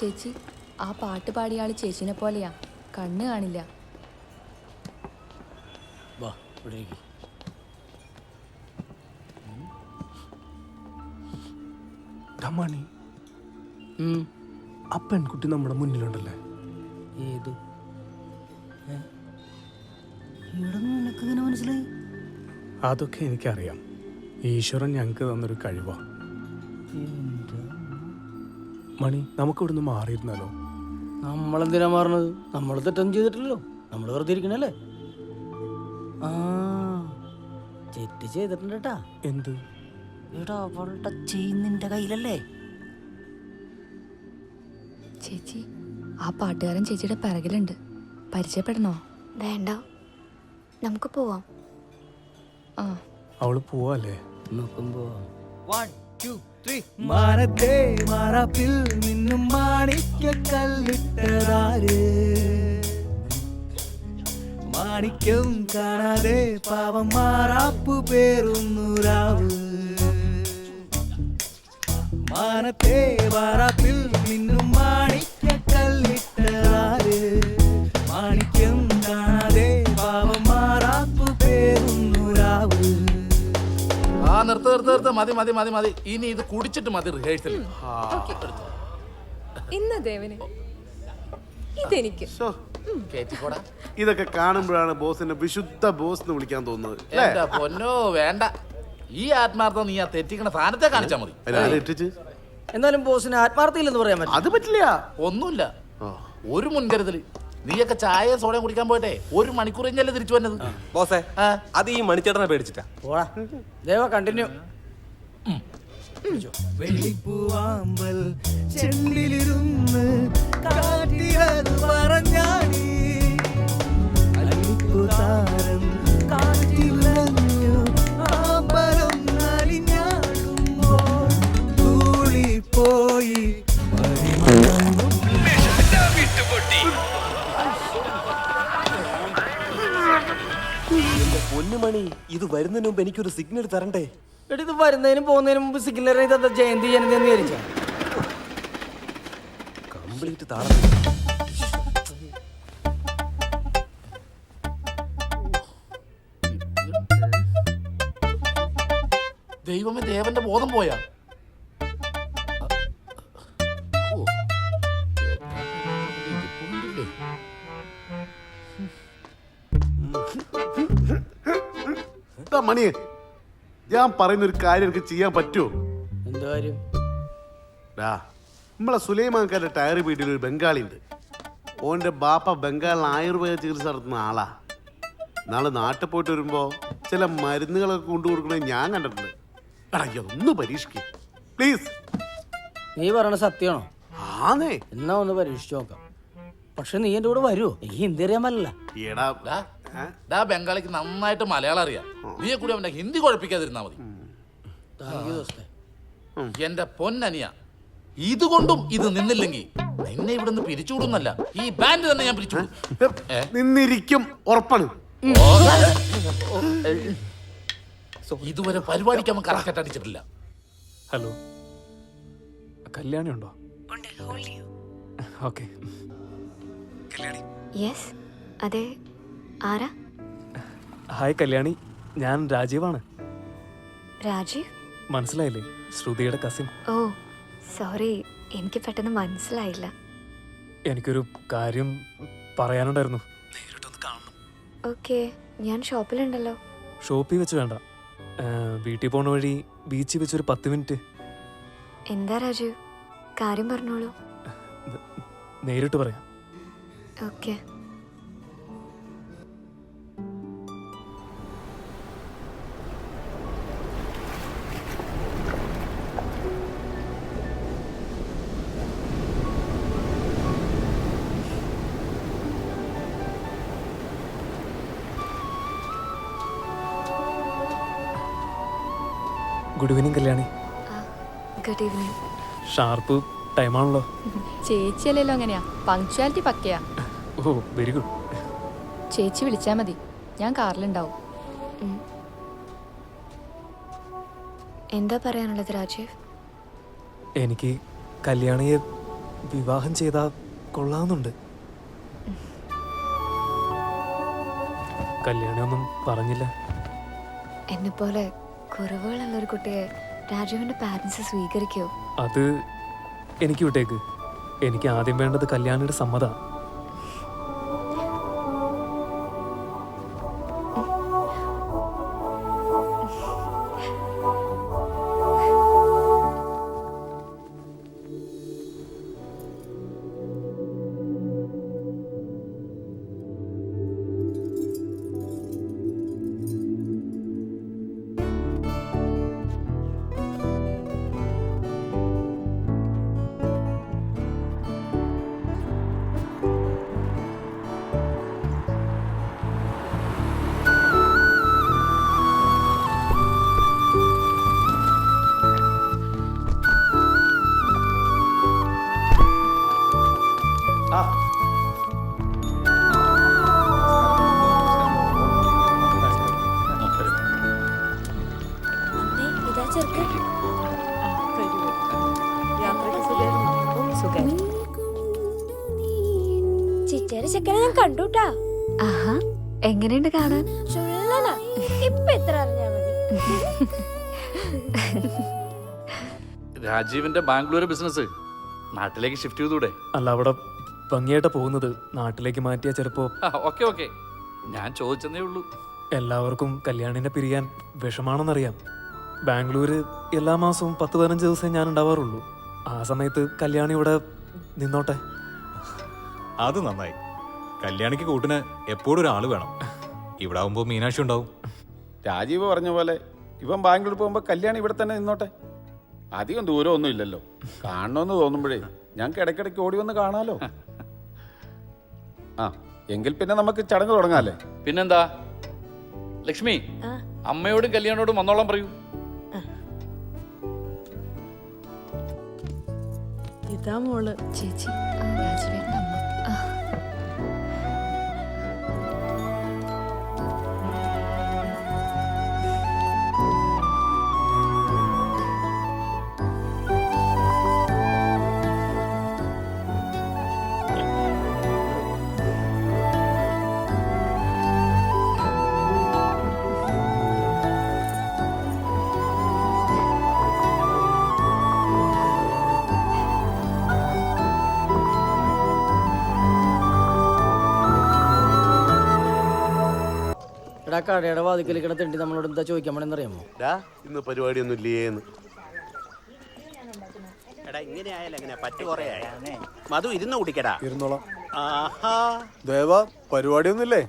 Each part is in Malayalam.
ചേച്ചി ആ പാട്ട് പാടിയ ആൾ ചേച്ചിനെ പോലെയാ. കണ്ണ് കാണില്ല. ആ പെൺകുട്ടി നമ്മുടെ മുന്നിലുണ്ടല്ലേ? ഏത്? മനസ്സിലായി? അതൊക്കെ എനിക്കറിയാം. ഈശ്വരൻ ഞങ്ങൾക്ക് തന്നൊരു കഴിവാ. മണി നമുക്ക് ഇവിടുന്ന് മാറിയിരുന്നാലോ? നമ്മളെന്തിനാ മാറണത്? നമ്മൾ തെറ്റൊന്നും ചെയ്തിട്ടില്ലല്ലോ. നമ്മൾ വെറുതെ ഇരിക്കണല്ലേ? ആ തെറ്റ് ചെയ്തിട്ടുണ്ട് കേട്ടാ എന്ത്? എടാ അവളുടെ ചെയിൻ നിന്റെ കയ്യിലല്ലേ? ചേച്ചി ആ പാട്ടുകാരൻ ചേച്ചിയുടെ പിറകിലുണ്ട്. പരിചയപ്പെടണോ? വേണ്ട. നമുക്ക് പോവാം. ആ. അവൾ പോവാല്ലേ? നോക്കുമ്പോ മാനത്തെ മാറാപ്പിൽ നിന്നും മാണിക്ക കല്ലിട്ടതാര്? മാണിക്യം കാണാതെ പാവം മാറാപ്പു പേറുന്നു രാവ്. മാനത്തെ മാറാപ്പിൽ നിന്നും മാണിക്ക കല്ലിട്ടതാര്? നിർത്ത് നിർത്ത് മതി മതി മതി മതി. ഇനി ഇത് കുടിച്ചിട്ട് മതി റിഹേഴ്സൽ ഇന്ന് ദേവന്. ഇതെനിക്ക്. കേറ്റിക്കോടാ. ഇതൊക്കെ കാണുമ്പോഴാണ് ബോസിനെ വിശുദ്ധ ബോസ് എന്ന് വിളിക്കാൻ തോന്നുന്നത് അല്ലേ? എന്റെ പൊന്നോ വേണ്ട. ഈ ആത്മാർത്ഥം നീ ആ തെറ്റിക്കണ സാധനത്തെ കാണിച്ചാ മതി. അല്ല, അത് ഇട്ടിച്ച് എന്നാലും ബോസിന് ആത്മാർത്ഥയില്ലെന്ന് പറയാൻ പറ്റും അത് പറ്റില്ല. ഒന്നുമില്ല. ഒരു മുൻകരുതൽ. നീയൊക്കെ ചായ സോഡയും കുടിക്കാൻ പോയിട്ടെ. ഒരു മണിക്കൂർ കഴിഞ്ഞല്ലേ തിരിച്ചു വന്നത്? ബോസേ അത് ഈ മണിച്ചേട്ടനെ പേടിച്ചിട്ടാ. പോടാ. ദേവ കണ്ടിന്യൂ. വെള്ളിപ്പൂവാമ്പൽ പറഞ്ഞാടി. പൊന്നുമണി ഇത് വരുന്നതിന് മുമ്പ് എനിക്കൊരു സിഗ്നൽ തരണ്ടേ? എടീ ഇത് വരുന്നതിനും പോകുന്നതിനും മുമ്പ് സിഗ്നൽ ഇതെന്താ ജയന്തി ജനതി എന്ന് വിചാരിച്ചാ? കംപ്ലീറ്റ് താളം. ദൈവമേ ദേവന്റെ ബോധം പോയാ? മണിയെ ഞാൻ പറയുന്ന ഒരു കാര്യം എനിക്ക് ചെയ്യാൻ പറ്റുമോ? എന്ത് കാര്യം? ഡാ നമ്മളെ സുലൈമാൻകാരുടെ ടയർ വീട്ടിൽ ഒരു ബംഗാളി ഉണ്ട് ഓന്റെ ബാപ്പ ബംഗാളിൽ ആയുർവേദ ചികിത്സ നടത്തുന്ന ആളാ. നാളെ നാട്ടിൽ പോയിട്ട് വരുമ്പോ ചില മരുന്നുകളൊക്കെ കൊണ്ടു കൊടുക്കണേ ഞാൻ കണ്ടിട്ടുണ്ട്. എടാ ഒന്ന് പരീക്ഷിക്കും. പ്ലീസ് നീ പറയണ സത്യമാണോ? ആന്നേ. എന്നാ ഒന്ന് പരീക്ഷിച്ചു നോക്കാം. പക്ഷെ നീ എന്റെ കൂടെ വരുമോ എനിക്ക് ഹിന്ദി അറിയാൻ പറ്റില്ല എടാ ഡാ, ബംഗാളിക്ക് നന്നായിട്ട് മലയാളം അറിയാം. നീയെ കൂടി അവന്റെ ഹിന്ദി കുഴപ്പിക്കാതിരുന്നാ മതി. എന്റെ പൊന്നനിയ ഇതുകൊണ്ടും ഇത് നിന്നില്ലെങ്കിൽ നിന്നെ നിന്ന് പിരിച്ചുവിടുന്നല്ല ഈ ബാൻഡ് തന്നെ ഞാൻ പിരിച്ചുവിടും. ഏ? നിന്നിരിക്കും ഉറപ്പാണ്. ഇതുവരെ പരിപാടിക്ക് അവൻ കറക്റ്റ് അടിച്ചിട്ടില്ല. ഹലോ. കല്യാണി ഉണ്ടോ ഓക്കെ. യെസ് അതെ. ആരാ? ഹായ് കല്യാണി ഞാൻ രാജീവാണ്. രാജീവ്? മനസ്സിലായില്ലേ? ശ്രുതിയുടെ കസിൻ ഓ സോറി എനിക്ക് പെട്ടെന്ന് മനസ്സിലായില്ല. എനിക്കൊരു കാര്യം പറയാനുണ്ടായിരുന്നു. നേരിട്ടൊന്ന് കാണണം. ഓക്കെ ഞാൻ ഷോപ്പിലുണ്ടല്ലോ. ഷോപ്പിൽ വെച്ച് വേണ്ട. വീട്ടിൽ പോണ വഴി ബീച്ചിൽ വെച്ച് ഒരു പത്ത് മിനിറ്റ്. എന്താ രാജീവ്? കാര്യം പറഞ്ഞോളൂ. നേരിട്ട് പറയാം. Okay. Good evening Kalyani. Good evening sharp ടൈമാണല്ലോ ചേച്ചിയല്ലല്ലോ അങ്ങനെയാ. പങ്ക്ച്വാലിറ്റി പക്കയാ. ഓ വെരി ഗുഡ് ചേച്ചി വിളിച്ചാൽ മതി. ഞാൻ കാറിലുണ്ടാവും. എന്താ പറയാനുള്ളത് രാജീവ്? എനിക്ക് കല്യാണിയെ വിവാഹം ചെയ്താൽ കൊള്ളാവുന്നുണ്ട് കല്യാണമൊന്നും പറഞ്ഞില്ല. എന്നെ പോലെ കുറവുകളുള്ള ഒരു കുട്ടിയെ രാജുവിന്റെ പാരന്റ്സ് സ്വീകരിക്കോ. അത് എനിക്ക് വിട്ടേക്ക്. എനിക്ക് ആദ്യം വേണ്ടത് കല്യാണിയുടെ സമ്മത ചെക്കനെ ഞാൻ കണ്ടുട്ടാ. ആഹാ എങ്ങനെയുണ്ട് കാണാൻ? ചുള്ളനാ. ഇപ്പൊ എത്ര അറിഞ്ഞാ മതി. രാജീവിന്റെ ബാംഗ്ലൂർ ബിസിനസ്. നാട്ടിലേക്ക് ഷിഫ്റ്റ് ചെയ്തൂടെ? അല്ല അവിടെ ഭംഗിയായിട്ട് പോകുന്നത്. നാട്ടിലേക്ക് മാറ്റിയാ ചിലപ്പോ ഓക്കെ ഓക്കെ. ഞാൻ ചോദിച്ചതേ ഉള്ളൂ. എല്ലാവർക്കും കല്യാണിനെ പിരിയാൻ വിഷമാണെന്നറിയാം. ബാംഗ്ലൂര് എല്ലാ മാസവും പത്ത് പതിനഞ്ച് ദിവസം ഞാൻ ഉണ്ടാവാറുള്ളൂ. ആ സമയത്ത് കല്യാണി ഇവിടെ നിന്നോട്ടെ? അത് നന്നായി. കല്യാണിക്ക് കൂട്ടിന് എപ്പോഴും ഒരാൾ വേണം. ഇവിടെ ആവുമ്പോ മീനാക്ഷി ഉണ്ടാവും. രാജീവ് പറഞ്ഞ പോലെ ഇവൻ ബാംഗ്ലൂർ പോകുമ്പോ കല്യാണം ഇവിടെ തന്നെ നിന്നോട്ടെ. അധികം ദൂരമൊന്നും ഇല്ലല്ലോ. കാണണമെന്ന് തോന്നുമ്പോഴേ ഞങ്ങൾക്ക് ഇടയ്ക്കിടയ്ക്ക് ഓടി വന്ന് കാണാലോ. ആ എങ്കിൽ പിന്നെ നമുക്ക് ചടങ്ങ് തുടങ്ങാല്ലേ? പിന്നെന്താ? ലക്ഷ്മി അമ്മയോടും കല്യാണോടും വന്നോളാൻ പറയൂ. ഇതാ മോൾ. ചേച്ചി. അമ്മ എടാ കടയുടെ വാതിക്കൽ കിടത്തിണ്ടി നമ്മളോട് എന്താ ചോദിക്കാൻ പോണെന്നറിയാമോ? ഇന്ന് പരിപാടിയൊന്നും ഇല്ലേന്ന്. എടാ ഇങ്ങനെ ആയാലും എങ്ങനെ പറ്റു കുറേ മധു ഇരുന്ന് കുടിക്കടാ. ഇരുന്നോളാം. ആഹാ. ദേവ പരിപാടിയൊന്നുമില്ലേ?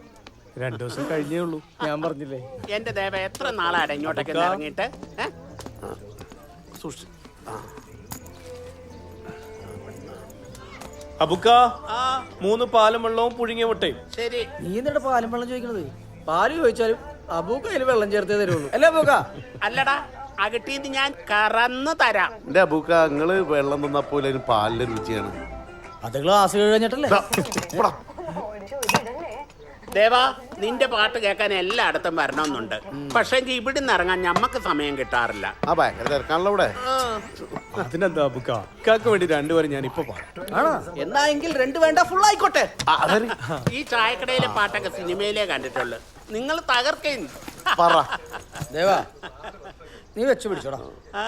രണ്ടു ദിവസം കഴിഞ്ഞേ ഉള്ളൂ. ഞാൻ പറഞ്ഞില്ലേ? എന്റെ ദേവ എത്ര നാളാടെ ഇങ്ങോട്ടൊക്കെ ഒന്ന് ഇറങ്ങിയിട്ട് ഏ? സൂക്ഷിച്ച്. അബുക്ക ആ. മൂന്ന് പാലും വെള്ളവും പുഴുങ്ങിയ മുട്ടയും. ശരി. നീ എന്നിട്ട് പാലും വെള്ളം ചോദിക്കണത്? പാൽ ചോദിച്ചാലും അബൂക്ക അതിൽ വെള്ളം ചേർത്തേ തരുള്ളൂ. അല്ലേ അബൂക്ക? അല്ലടാ അകട്ടീന്ന് ഞാൻ കറന്ന് തരാം. എന്റെ അബൂക്ക നിങ്ങൾ വെള്ളം തന്നപ്പോലെ പാലിന്റെ രുചിയാണ്. അത് ഗ്ലാസ് കഴിഞ്ഞിട്ടല്ലേ. ദേവാ നിന്റെ പാട്ട് കേൾക്കാൻ എല്ലായിടത്തും വരണമെന്നുണ്ട്. പക്ഷേ ഇവിടുന്ന് ഇറങ്ങാൻ ഞമ്മക്ക് സമയം കിട്ടാറില്ല. ആ ഭയങ്കര തിരക്കാണല്ലോ ഇവിടെ. അതിനെന്താ ബുക്ക ഇക്കാക്ക് വേണ്ടി രണ്ടുപേരും ഞാൻ ഇപ്പൊ പാടും. എന്നാ എങ്കിൽ രണ്ട് വേണ്ട ഫുൾ ആയിക്കോട്ടെ? ഈ ചായക്കടയിലെ പാട്ടൊക്കെ സിനിമയിലേ കണ്ടിട്ടുള്ളു. നിങ്ങൾ തകർക്കേ പറ. ദേവാ നീ വെച്ചു പിടിച്ചോടാ. ആ.